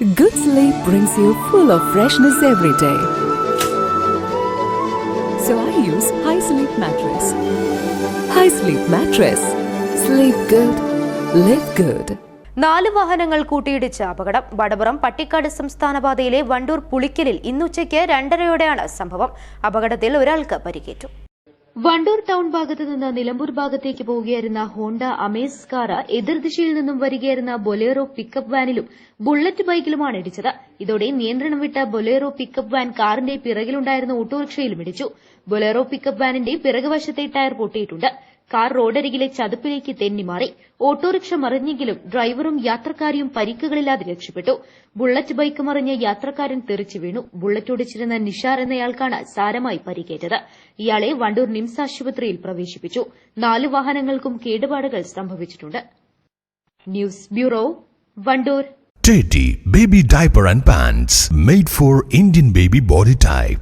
Good sleep brings you full of freshness every day. So I use High Sleep Mattress. High Sleep Mattress. Sleep good. Live good. നാല് വാഹനങ്ങൾ കൂട്ടിയിടിച്ച അപകടം വടപുറം പട്ടിക്കാട് സംസ്ഥാന പാതയിലെ വണ്ടൂർ പുളിക്കലിൽ ഇന്നുച്ചയ്ക്ക് രണ്ടരയോടെയാണ് സംഭവം അപകടത്തിൽ ഒരാൾക്ക് പരിക്കേറ്റു വണ്ടൂർ ടൌൺ ഭാഗത്ത് നിന്ന് നിലമ്പൂർ ഭാഗത്തേക്ക് പോവുകയായിരുന്ന ഹോണ്ട അമേസ് കാർ എതിർദിശയിൽ നിന്നും വരികയായിരുന്ന ബൊലേറോ പിക്കപ്പ് വാനിലും ബുള്ളറ്റ് ബൈക്കിലുമാണ് ഇടിച്ചത്. ഇതോടെ നിയന്ത്രണം വിട്ട ബൊലേറോ പിക്കപ്പ് വാൻ കാറിന്റെ പിറകിലുണ്ടായിരുന്ന ഓട്ടോറിക്ഷയിലും ഇടിച്ചു. ബൊലേറോ പിക്കപ്പ് വാനിന്റെ പിറകുവശത്തെ ടയർ പൊട്ടിയിട്ടുണ്ട്. കാർ റോഡരികിലെ ചതുപ്പിലേക്ക് തെന്നിമാറി ഓട്ടോറിക്ഷ മറിഞ്ഞെങ്കിലും ഡ്രൈവറും യാത്രക്കാരിയും പരിക്കുകളില്ലാതെ രക്ഷപ്പെട്ടു. ബുള്ളറ്റ് ബൈക്ക് മറിഞ്ഞ് യാത്രക്കാരൻ തെറിച്ചു വീണു. ബുള്ളറ്റ് ഓടിച്ചിരുന്ന നിഷാർ എന്നയാൾക്കാണ് സാരമായി പരിക്കേറ്റത്. ഇയാളെ വണ്ടൂർ നിംസ് ആശുപത്രിയിൽ പ്രവേശിപ്പിച്ചു. നാല് വാഹനങ്ങൾക്കും കേടുപാടുകൾ സംഭവിച്ചിട്ടുണ്ട്. News bureau Wandoor. Teddy Baby Diaper and Pants made for Indian baby body type.